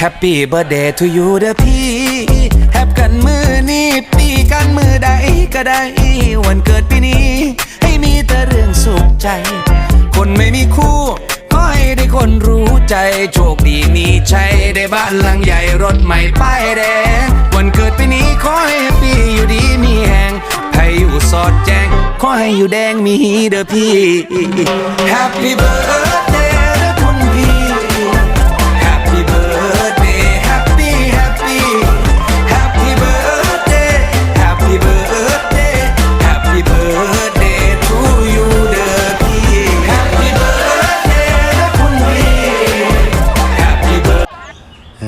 Happy birthday to you เด้อพี่ แฮปกันมือนี้ปีกันมือใดก็ได้ วันเกิดปีนี้ ให้มีแต่เรื่องสุขใจ คนไม่มีคู่ขอให้ได้คนรู้ใจ โชคดีมีชัยได้บ้านหลังใหญ่รถใหม่ป้ายแดง วันเกิดปีนี้ขอให้แฮปปี้อยู่ดีมีแหงให้อยู่สอดแจ้ง ขอให้อยู่แดงมีเด้อพี่ Happy birthday